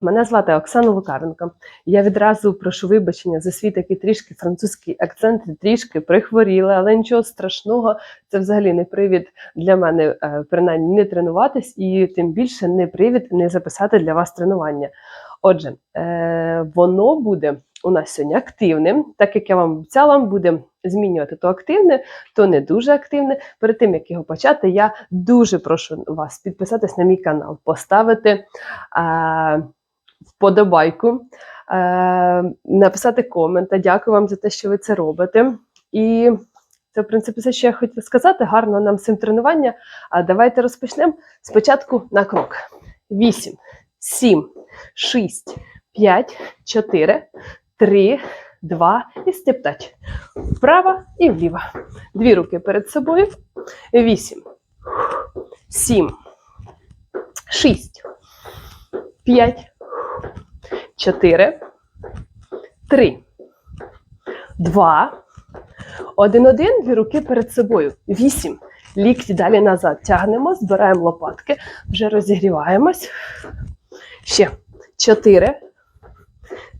Мене звати Оксана Лукаренко. Я відразу прошу вибачення за свій такий трішки французький акцент, трішки прихворіла, але нічого страшного. Це взагалі не привід для мене, е, принаймні, не тренуватись, і тим більше не привід не записати для вас тренування. Отже, е, воно буде у нас сьогодні активним, так як я вам обіцяла, буде змінювати то активне, то не дуже активне. Перед тим як його почати, я дуже прошу вас підписатись на мій канал, поставити. Вподобайку, е, написати комент. Дякую вам за те, що ви це робите. І це, в принципі, все, що я хотіла сказати. Гарно нам цим тренування. А давайте розпочнемо спочатку на крок: 8, 7, 6, 5, 4, 3, 2 і стептач. Вправо і вліво. Дві руки перед собою. 8, 7, 6, 5, 4, 3, 2, 1, 1, дві руки перед собою. 8. Лікті далі назад. Тягнемо, збираємо лопатки, вже розігріваємось. Ще 4,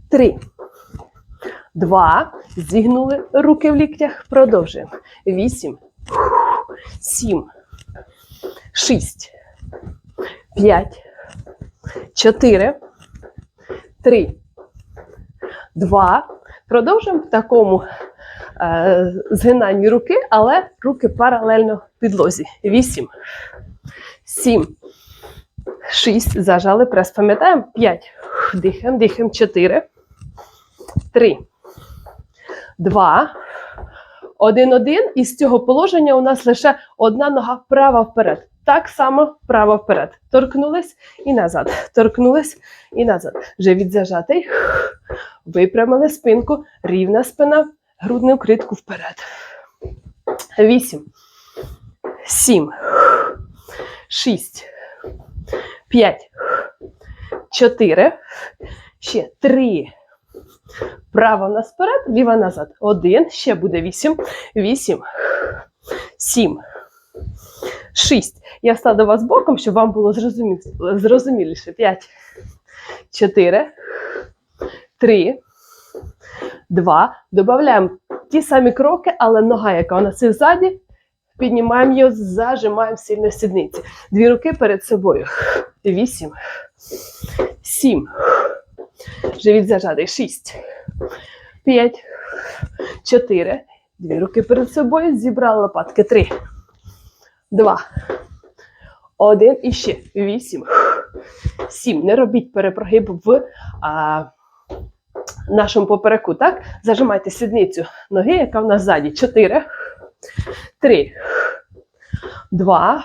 3, 2. Зігнули руки в ліктях. Продовжуємо. 8, 7, 6, 5, 4, Три, два. Продовжуємо в такому е, згинанні руки, але руки паралельно підлозі. Вісім, сім, шість. Зажали прес. Пам'ятаємо? П'ять. Дихаємо, дихаємо. Чотири. Три. Два. Один, один. І з цього положення у нас лише одна нога права вперед. Так само право вперед. Торкнулись і назад. Торкнулись і назад. Живіт зажатий. Випрямили спинку. Рівна спина. Грудну критку вперед. Вісім. Сім. Шість. П'ять. Чотири. Ще три. Право нас вперед, ліва назад. Один. Ще буде вісім. Вісім. Сім. Шість. Я до вас боком, щоб вам було зрозуміліше. П'ять. Чотири. Три. Два. Додаємо ті самі кроки, але нога, яка у нас і ззаді, піднімаємо її, зажимаємо сильно сідниці. Дві руки перед собою. Вісім. Сім. Живіт зажатий. Шість. П'ять. Чотири. Дві руки перед собою. Зібрали лопатки. Три. Два. Один і ще. Вісім. Сім. Не робіть перепрогиб в а, нашому попереку. Так? Зажимайте сідницю ноги, яка в нас ззаді. Чотири. Три. Два.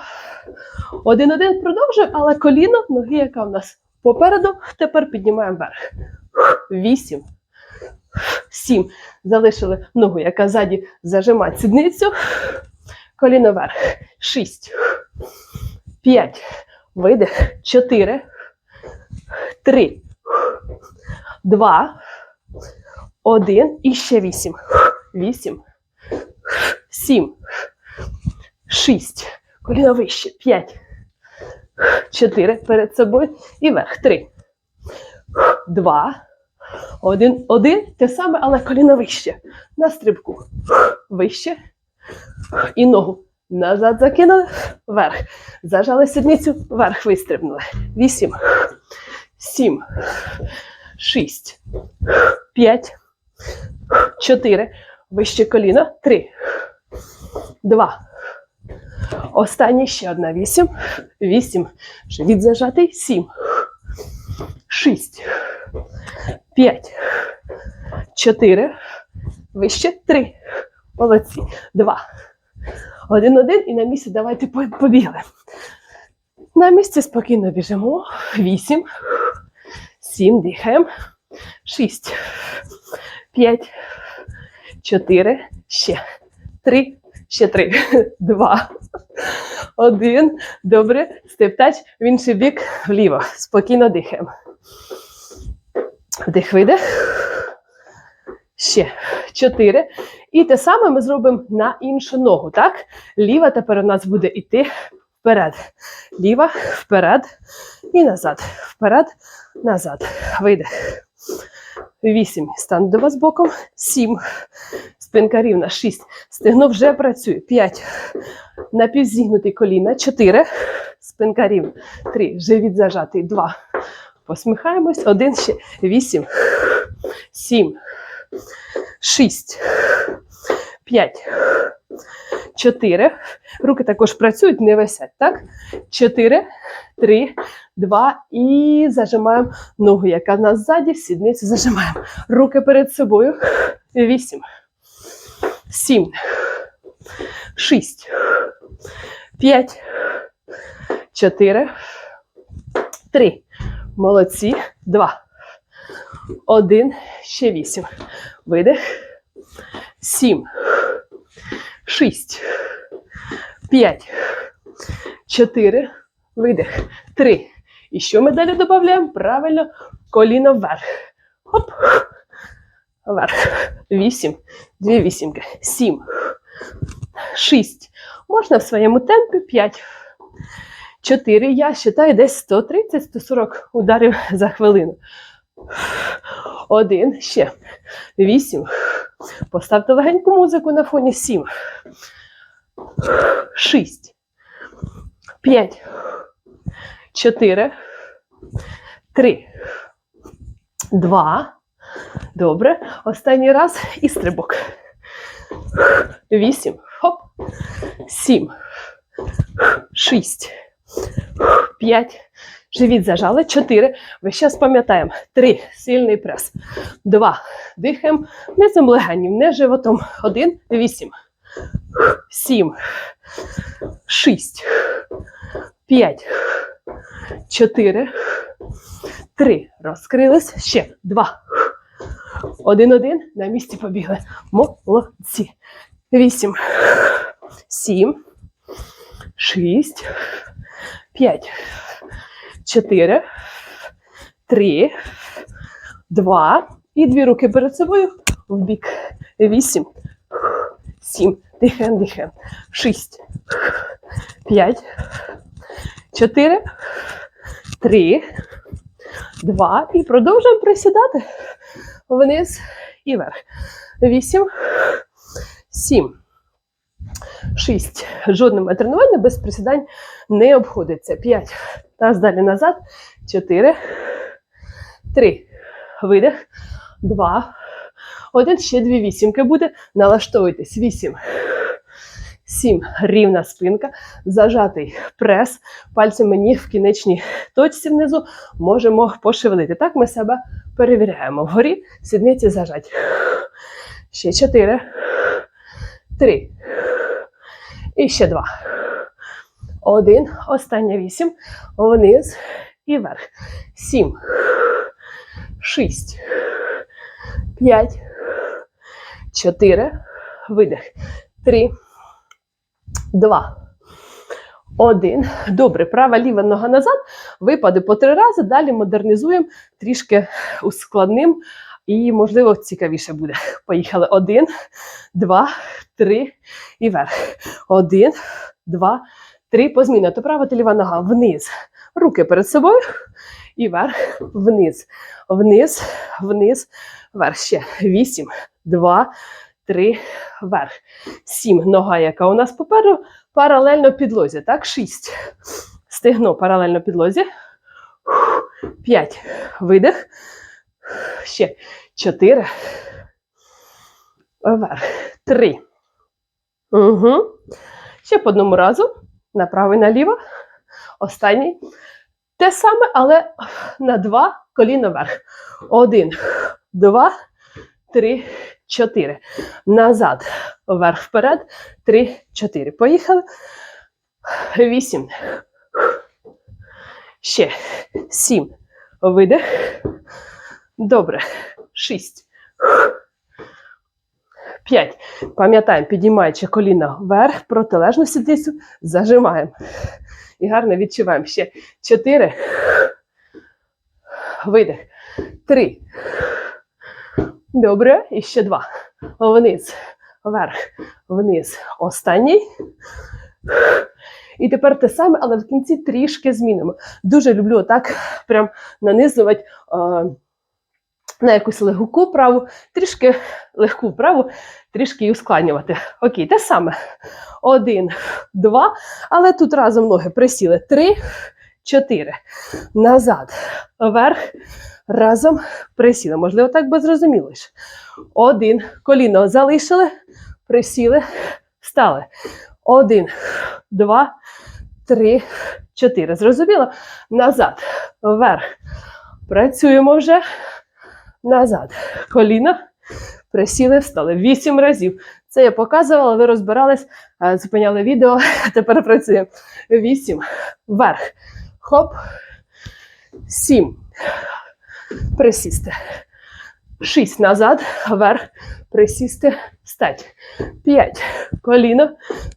Один, один. Продовжуємо, але коліно ноги, яка в нас попереду, тепер піднімаємо вверх. Вісім. Сім. Залишили ногу, яка ззаді зажимає сідницю. Коліно вверх. Шість. П'ять. Видих. Чотири. Три. Два. Один. І ще вісім. Вісім. Сім. Шість. Коліно вище. П'ять. Чотири. Перед собою. І вверх. Три. Два. Один. Один. Те саме, але коліно вище. На стрибку. Вище. І ногу назад закинули, вверх. Зажали сідницю, вверх вистрибнули. Вісім, сім, шість, п'ять, чотири. Вище коліно. Три, два. Останній ще одна. Вісім. Вісім. Живіт зажатий. Сім. Шість. П'ять. Чотири. Вище. Три. Молодці. Два. Один-один і на місці давайте побігли. На місці спокійно біжимо. Вісім. Сім. Дихаємо. Шість. П'ять. Чотири. Ще. Три. Ще три. Два. Один. Добре. Стептач в інший бік вліво. Спокійно дихаємо. Вдих, видих. Ще чотири. І те саме ми зробимо на іншу ногу. Так? Ліва тепер у нас буде йти вперед. Ліва, вперед. І назад. Вперед, назад. Видих. Вісім. Стан до вас боком. Сім. Спинка рівна. Шість. Стегно вже працює. П'ять. Напівзігнутий коліна. Чотири. Спинка рівна. Три. Живіт зажатий. Два. Посміхаємось. Один ще. Вісім. Сім. Шість. П'ять. Чотири. Руки також працюють, не висять. Так? Чотири, три, два. І зажимаємо ногу, яка нас ззаді, в сідницю зажимаємо. Руки перед собою. Вісім. Сім. Шість. П'ять. Чотири. Три. Молодці. Два. Один. Ще вісім. Видих. Сім. Шість. П'ять. Чотири. Видих. Три. І що ми далі додаємо? Правильно, коліно вверх. Хоп. Вверх. Вісім. Дві вісімки. Сім. Шість. Можна в своєму темпі. П'ять. Чотири. Я вважаю десь 130-140 ударів за хвилину. Один. Ще. Вісім. Поставте легеньку музику на фоні. Сім. Шість. П'ять. Чотири. Три. Два. Добре. Останній раз і стрибок. Вісім. Хоп. Сім. Шість. П'ять. Живіт зажали. Чотири. Ви зараз пам'ятаємо. Три. Сильний прес. Два. Дихаємо. Низом легенів, не животом. Один. Вісім. Сім. Шість. П'ять. Чотири. Три. Розкрились. Ще. Два. Один-один. На місці побігли. Молодці. Вісім. Сім. Шість. П'ять. 4, 3, 2. І дві руки перед собою в бік. 8, 7. Дихаємо, дихаємо. 6, 5, 4, 3, 2. І продовжуємо присідати вниз і вверх. 8, 7. Шість. Жодне тренування без присідань не обходиться. П'ять. Раз далі назад. Чотири. Три. Видих. Два. Один. Ще дві вісімки буде. Налаштовуйтесь. Вісім. Сім. Рівна спинка. Зажатий прес. Пальцями мені в кінечній точці внизу можемо пошевелити. Так ми себе перевіряємо. Вгорі сідниці зажать. Ще чотири. Три. І ще два. Один. Остання вісім. Вниз і вверх. Сім. Шість. П'ять. Чотири. Видих. Три. Два. Один. Добре. Права ліва нога назад. Випади по три рази. Далі модернізуємо трішки ускладним. І, можливо, цікавіше буде. Поїхали. Один, два, три і вверх. Один, два, три. Позміна. То права, то ліва нога. Вниз. Руки перед собою. І вверх, вниз. Вниз, вниз, вверх. Ще. Вісім, два, три, вверх. Сім. Нога, яка у нас попереду, паралельно підлозі. Так, шість. Стегно паралельно підлозі. П'ять. Видих. Ще. Чотири. Вверх. Три. Угу. Ще по одному разу. Направо і наліво. Останній. Те саме, але на два коліна вверх. Один, два, три, чотири. Назад. Вверх вперед. Три, чотири. Поїхали. Вісім. Ще. Сім. Видих. Добре. Шість. П'ять. Пам'ятаємо, підіймаючи коліна вверх, протилежну сідницю, зажимаємо. І гарно відчуваємо. Ще чотири. Видих. Три. Добре. І ще два. Вниз. Вверх. Вниз. Останній. І тепер те саме, але в кінці трішки змінимо. Дуже люблю так прям нанизувати е, на якусь легку праву, трішки легку праву, трішки її ускладнювати. Окей, те саме. Один, два. Але тут разом ноги присіли. Три, чотири. Назад. Вверх. Разом присіли. Можливо, так би зрозуміліше. Один. Коліно залишили, присіли, встали. Один, два, три, чотири. Зрозуміло? Назад. Вверх. Працюємо вже. Назад. Коліно. Присіли, встали. Вісім разів. Це я показувала, ви розбирались, е, зупиняли відео. Тепер працюємо. Вісім. Вверх. Хоп. Сім. Присісти. Шість назад. Вверх. Присісти. Встать. П'ять. Коліно.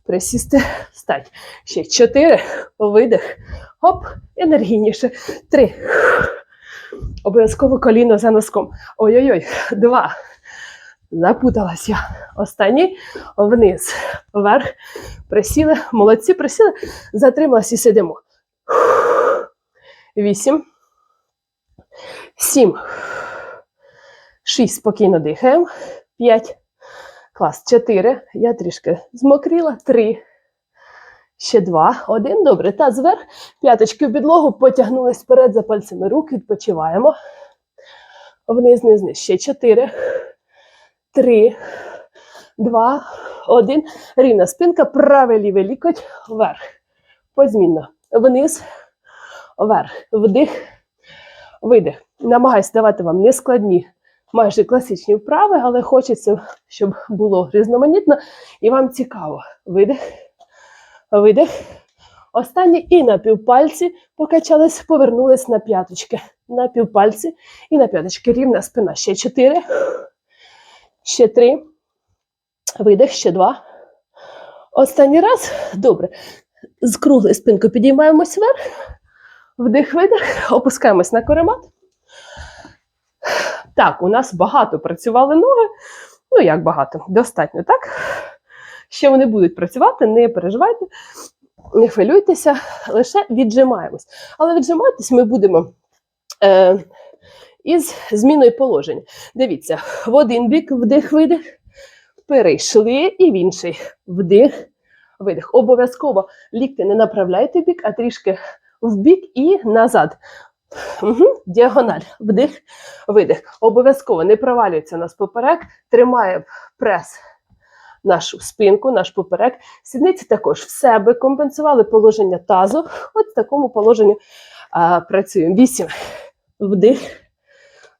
Присісти. Встать. Ще чотири. Видих. Хоп. Енергійніше. Три. Обов'язково коліно за носком. Ой-ой-ой. Два. Запуталась я. Останній вниз, вверх. Присіли. Молодці, присіли. Затрималась і сидимо. Вісім. Сім. Шість. Спокійно дихаємо. П'ять. Клас. Чотири. Я трішки змокріла. Три. Ще два. Один. Добре. Та зверх. П'яточки в підлогу. Потягнулись вперед за пальцями рук. Відпочиваємо. Вниз, вниз, вниз. Ще чотири. Три. Два. Один. Рівна спинка. Правий лівий лікоть. Вверх. Позмінно. Вниз. Вверх. Вдих. Видих. Намагаюсь давати вам нескладні, майже класичні вправи, але хочеться, щоб було різноманітно і вам цікаво. Видих. Видих. Останні і на півпальці покачались, повернулись на п'яточки. На півпальці і на п'яточки. Рівна спина. Ще чотири. Ще три. Видих, ще два. Останній раз. Добре. З круглої спинки підіймаємось вверх. Вдих, видих, опускаємось на коремат. Так, у нас багато працювали ноги. Ну, як багато? Достатньо, так? Ще вони будуть працювати, не переживайте, не хвилюйтеся, лише віджимаємось. Але віджиматись ми будемо е, із зміною положення. Дивіться, в один бік вдих, видих, перейшли, і в інший вдих, видих. Обов'язково лікти не направляйте в бік, а трішки в бік і назад. Угу. Діагональ. Вдих, видих. Обов'язково не провалюється у нас поперек, тримає прес нашу спинку, наш поперек. Сідниці також в себе компенсували положення тазу. От в такому положенні а, працюємо. Вісім. Вдих,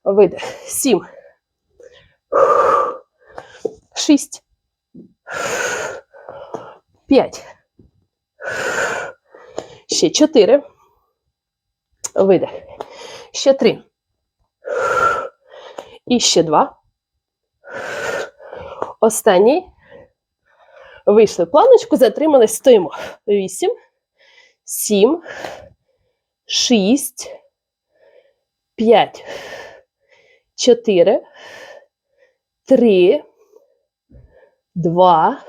видих. Сім. Шість. П'ять. Ще чотири. Видих. Ще три. І ще два. Останній. Вийшли в планочку, затримались, стоїмо. Вісім, сім, шість, п'ять, чотири, три, два,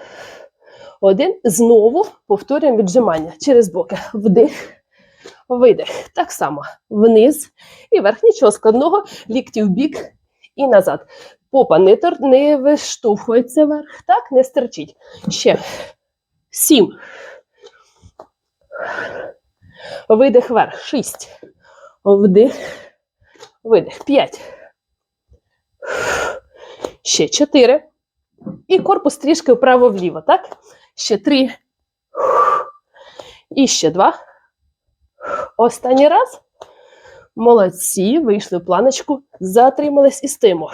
один. Знову повторюємо віджимання через боки. Вдих. Видих. Так само вниз і вверх. Нічого складного. Лікті в бік і назад. Попа не, тор... не виштовхується вверх. Так, не стерчить. Ще. Сім. Видих вверх. Шість. Вдих. Видих. П'ять. Ще чотири. І корпус трішки вправо-вліво. Так? Ще три. І ще два. Останній раз. Молодці. Вийшли в планочку. Затримались і стоїмо.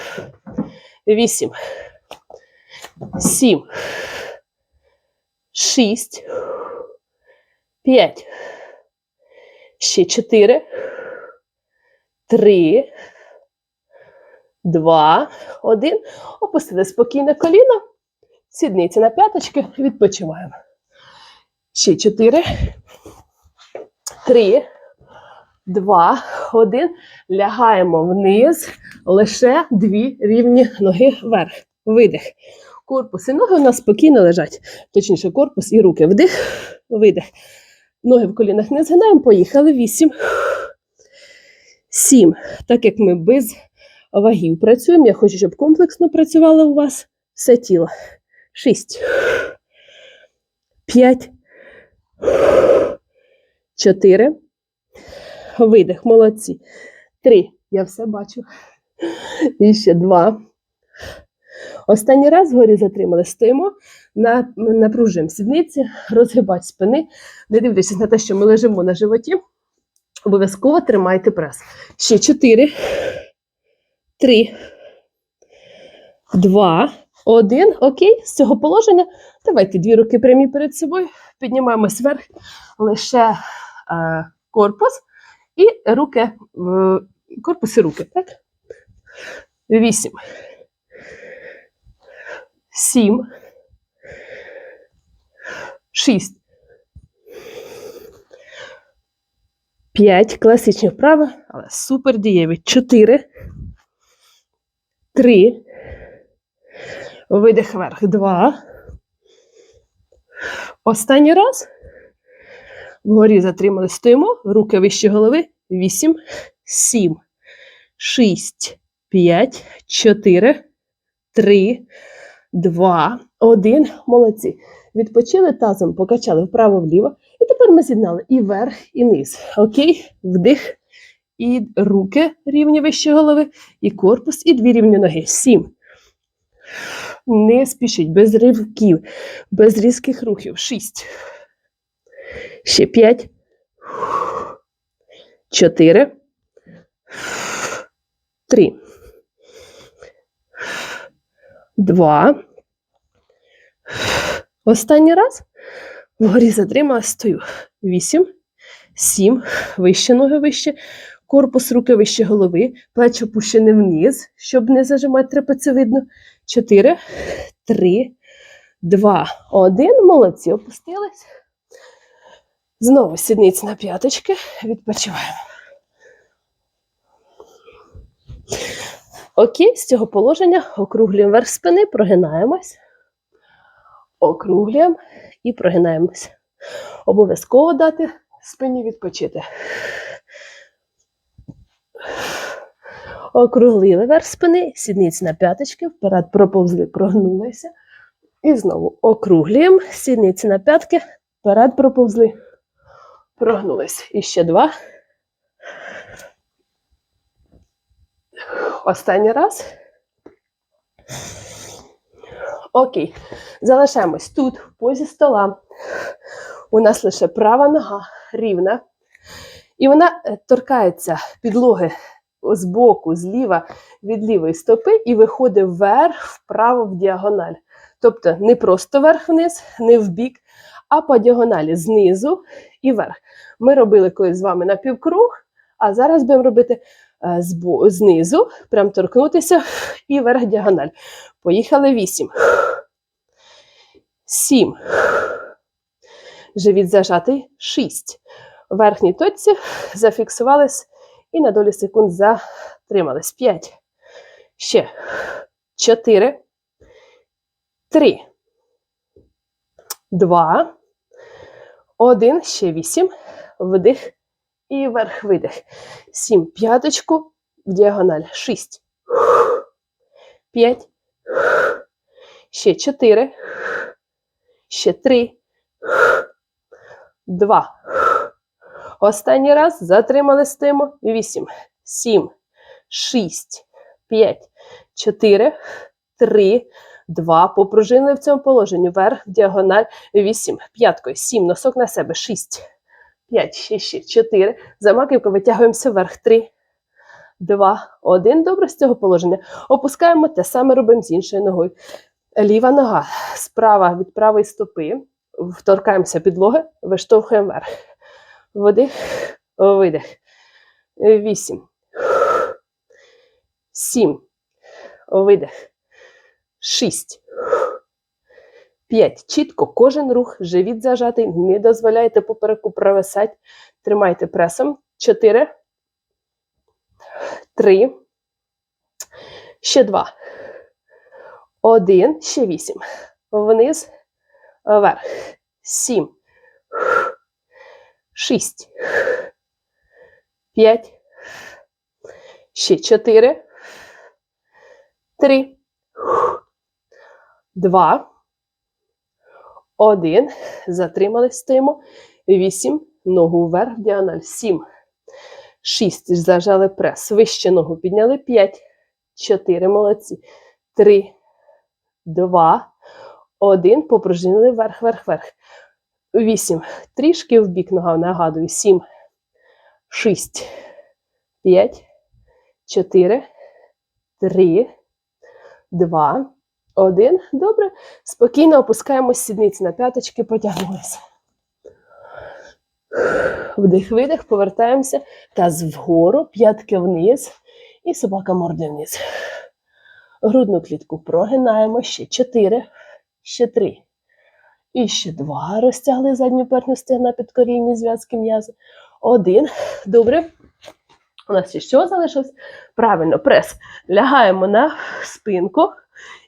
Вісім. Сім. Шість. П'ять. Ще чотири. Три. Два. Один. Опустили спокійне коліно. Сідниці на п'яточки. Відпочиваємо. Ще чотири. Три, два, один. Лягаємо вниз. Лише дві рівні ноги вверх. Видих. Корпус і ноги у нас спокійно лежать. Точніше, корпус і руки. Вдих, видих. Ноги в колінах не згинаємо. Поїхали. Вісім. Сім. Так як ми без вагів працюємо, я хочу, щоб комплексно працювало у вас все тіло. Шість. П'ять. Чотири. Видих. Молодці. Три. Я все бачу. І ще два. Останній раз вгорі затримали. Стоїмо, на, напружуємо сідниці, розгибать спини. Не дивлячись на те, що ми лежимо на животі. Обов'язково тримайте прес. Ще чотири. Три. Два. Один. Окей. З цього положення. Давайте дві руки прямі перед собою. Піднімаємось вверх. Лише е, корпус і руки. е, корпус і руки. Так? Вісім. Сім. Шість. П'ять. Класичні вправи, але супер дієві. Чотири. Три. Видих вверх. Два. Останній раз. Вгорі затримали. Стоїмо. Руки вище голови. Вісім. Сім. Шість. П'ять. Чотири. Три. Два. Один. Молодці. Відпочили тазом, покачали вправо-вліво. І тепер ми з'єднали і вверх, і низ. Окей? Вдих. І руки рівні вище голови, і корпус, і дві рівні ноги. Сім. Не спішіть, без ривків, без різких рухів. Шість. Ще п'ять. Чотири. Три. Два. Останній раз. Вгорі затримала, стою. Вісім, сім, вище ноги вище, корпус руки вище голови, плечі опущені вниз, щоб не зажимати трапецевидно. Чотири, три, два, один. Молодці, опустились. Знову сідниці на п'яточки. Відпочиваємо. Окей, з цього положення округлюємо верх спини, прогинаємось. Округлюємо і прогинаємось. Обов'язково дати спині відпочити. Округлили верх спини, сідниці на п'яточки, вперед проповзли, прогнулися. І знову округлюємо, сідниці на п'ятки, вперед проповзли, прогнулись. І ще два. Останній раз. Окей. Залишаємось тут, в позі стола. У нас лише права нога рівна. І вона е, торкається підлоги з боку, зліва від лівої стопи і виходить вверх, вправо в діагональ. Тобто не просто вверх-вниз, не в бік, а по діагоналі знизу і вверх. Ми робили колись з вами на півкруг, а зараз будемо робити е, знизу, прям торкнутися і вверх діагональ. Поїхали вісім. Сім. Живіт зажатий. Шість. В верхній точці зафіксувались і на долю секунд затримались. П'ять. Ще. Чотири. Три. Два. Один. Ще вісім. Вдих. І вверх видих. Сім. П'яточку в діагональ. Шість. П'ять. Ще чотири. Ще три. Два. Останній раз затримали стимо. Вісім. Сім. Шість. П'ять. Чотири. Три. Два. Попружинили в цьому положенні. Вверх, в діагональ. Вісім. П'яткою. Сім. Носок на себе. Шість. П'ять. Ще, ще. Чотири. За маківку витягуємося вверх. Три. Два. Один. Добре з цього положення. Опускаємо те саме робимо з іншою ногою. Ліва нога справа від правої стопи. Вторкаємося підлоги, виштовхуємо вверх. Вдих, видих. Вісім. Сім. Видих. Шість. П'ять. Чітко кожен рух, живіт зажатий. Не дозволяйте попереку провисати. Тримайте пресом. Чотири. Три. Ще два. Один. Ще вісім. Вниз. Вверх. Сім. шість, п'ять, ще чотири, три, два, один. Затримались, стоїмо. Вісім. Ногу вверх, діагональ. Сім. Шість. Зажали прес. Вище ногу підняли. П'ять. Чотири. Молодці. Три. Два. Один. Попружинили вверх, вверх, вверх. Вісім. Трішки в бік нога. Нагадую. Сім. Шість. П'ять. Чотири. Три. Два. Один. Добре. Спокійно опускаємо сідниці на п'яточки, потягнулися. Вдих, видих, повертаємося. Таз вгору, п'ятки вниз і собака мордою вниз. Грудну клітку прогинаємо. Ще чотири, ще три. І ще два. Розтягли задню передню стегна під корінні зв'язки м'язи. Один. Добре. У нас ще що залишилось? Правильно, прес. Лягаємо на спинку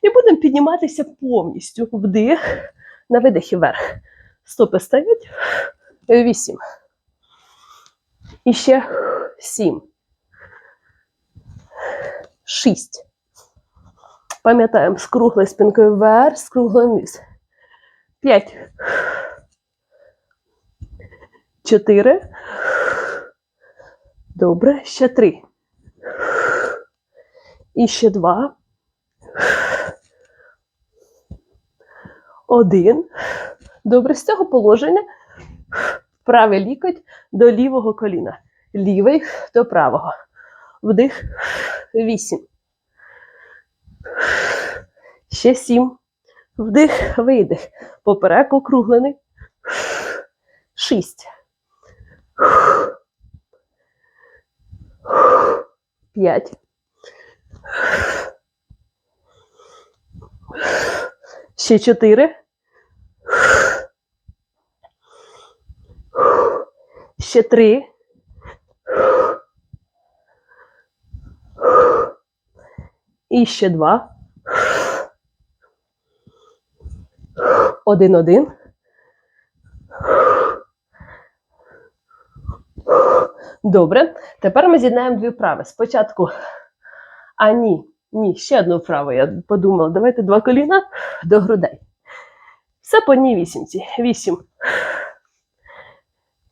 і будемо підніматися повністю. Вдих, на видихі вверх. Стопи стають. Вісім. І ще сім. Шість. Пам'ятаємо, з круглою спинкою вверх, з круглою вниз. П'ять. Чотири. Добре. Ще три. І ще два. Один. Добре, з цього положення правий лікоть до лівого коліна. Лівий до правого. Вдих. Вісім. Ще сім. Вдих, видих. Поперек округлений. Шість. П'ять. Ще чотири. Ще три. І ще два. Один, один. Добре. Тепер ми з'єднаємо дві вправи. Спочатку. А ні, ще одну вправу. Я подумала, давайте два коліна до грудей. Все по одній вісімці. Вісім.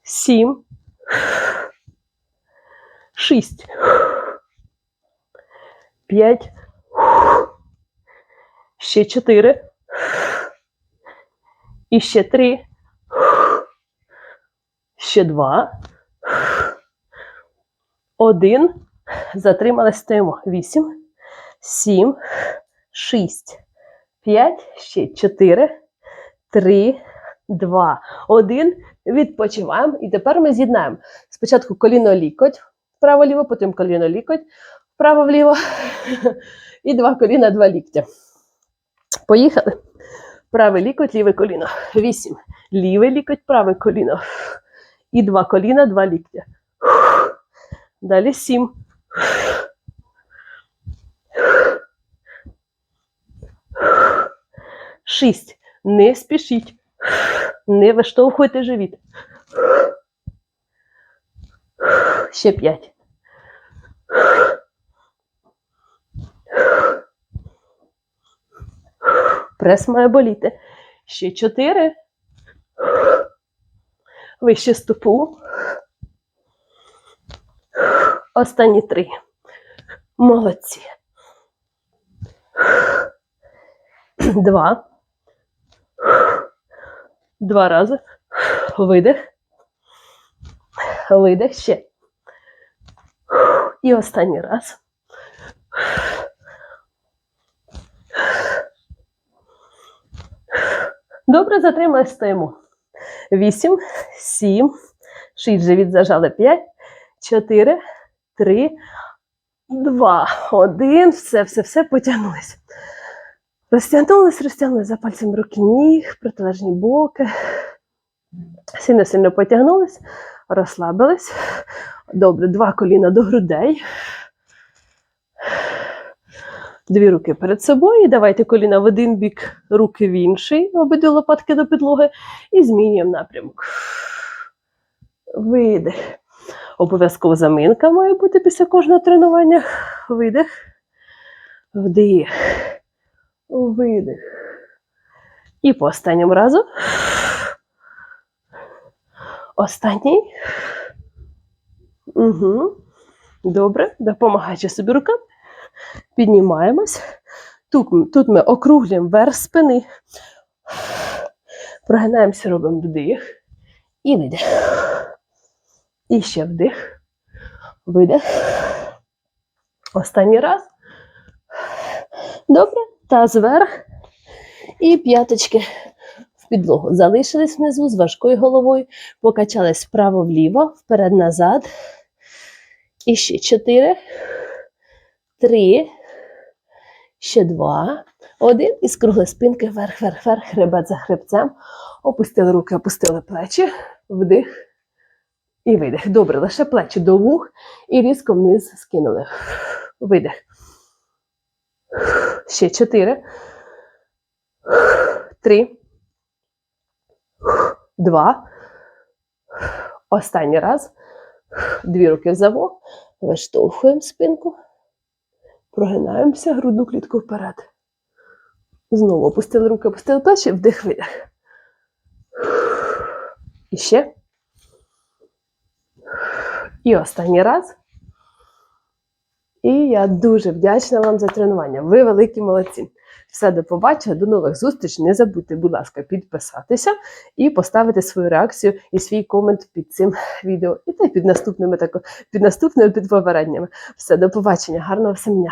Сім. Шість. П'ять. Ще чотири. І ще три. Ще два. Один. Затримали стоїмо. Вісім. Сім. Шість. П'ять. Ще чотири. Три. Два. Один. Відпочиваємо. І тепер ми з'єднаємо. Спочатку коліно лікоть. Вправо-ліво, потім коліно лікоть. Вправо-вліво. І два коліна, два ліктя. Поїхали. Правий лікоть, ліве коліно. Вісім. Лівий лікоть, праве коліно. І два коліна, два ліктя. Далі сім. Шість. Не спішіть. Не виштовхуйте живіт. Ще п'ять. Прес має боліти. Ще чотири. Вище стопу. Останні три. Молодці. Два. Два рази. Видих. Видих ще. І останній раз. Добре, затримай, стоїмо. Вісім, сім, шість, живіт зажали. П'ять, чотири, три, два, один. Все, все, все, потягнулись. Розтягнулись, розтягнулись за пальцем руки ніг, протилежні боки. Сильно-сильно потягнулись, розслабились. Добре, два коліна до грудей. Дві руки перед собою. Давайте коліна в один бік, руки в інший, обидві лопатки до підлоги. І змінюємо напрямок. видих. Обов'язково заминка має бути після кожного тренування. Видих, вдих, видих. І по останньому разу. Останній. Угу. Добре, допомагаючи собі руками. Піднімаємось. Тут, тут ми округлюємо верх спини. Прогинаємося, робимо вдих. І видих. І ще вдих. Видих. Останній раз. Добре. Таз вверх. І п'яточки в підлогу. Залишились внизу з важкою головою. Покачались вправо-вліво, вперед-назад. І ще чотири. Три. Ще два. Один. І з круглої спинки вверх, вверх, вверх, хребет за хребцем. Опустили руки, опустили плечі. Вдих. І видих. Добре, лише плечі до вух і різко вниз скинули. Видих. Ще чотири. Три. Два. Останній раз. Дві руки в замок. Виштовхуємо спинку. Прогинаємося, грудну клітку вперед. Знову опустили руки, опустили плечі, вдих, видих. І ще. І останній раз. І я дуже вдячна вам за тренування. Ви великі молодці. Все, до побачення, до нових зустрічей. Не забудьте, будь ласка, підписатися і поставити свою реакцію і свій комент під цим відео. І та й під наступними також, під наступними під попередніми. Все, до побачення, гарного всім дня!